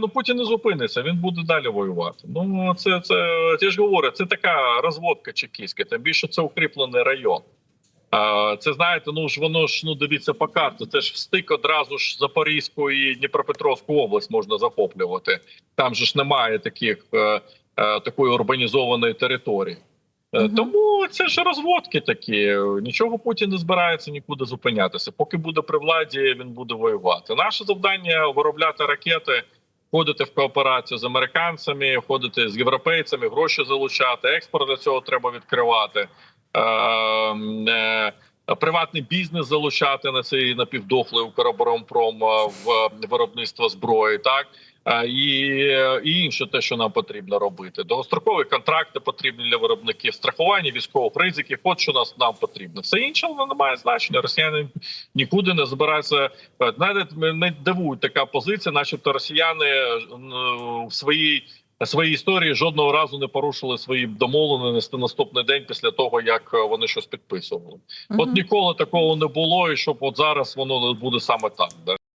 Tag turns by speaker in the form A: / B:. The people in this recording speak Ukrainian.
A: ну Путін не зупиниться, він буде далі воювати. Ну це це я ж говорю, це така розводка чекістська, тим більше це укріплений район. А, Це знаєте, ну ж воно ж ну дивіться по карті. Це ж встик одразу ж Запорізьку і Дніпропетровську область можна захоплювати. Там же ж немає таких е, е, такої урбанізованої території. Е,
B: Мгм.
A: Тому це ж розводки такі. Нічого Путін не збирається нікуди зупинятися. Поки буде при владі, він буде воювати. Наше завдання виробляти ракети, входити в кооперацію з американцями, входити з європейцями, гроші залучати. Експорт для цього треба відкривати. Е, е, Приватний бізнес залучати на цей напівдохлий Укроборонпром е, в виробництво зброї, так Е, і, і інше, те, що нам потрібно робити. Довгострокові контракти потрібні для виробників, страхування військових ризиків. От що нас нам потрібно. Все інше воно не має значення. Росіяни нікуди не збираються. Е, Навіть мене дивує така позиція, начебто росіяни е, в своїй. Своїй історії жодного разу не порушили свої домовленості наступний день після того, як е, вони щось підписували. От ніколи такого не було, і щоб от зараз воно буде саме так. Да?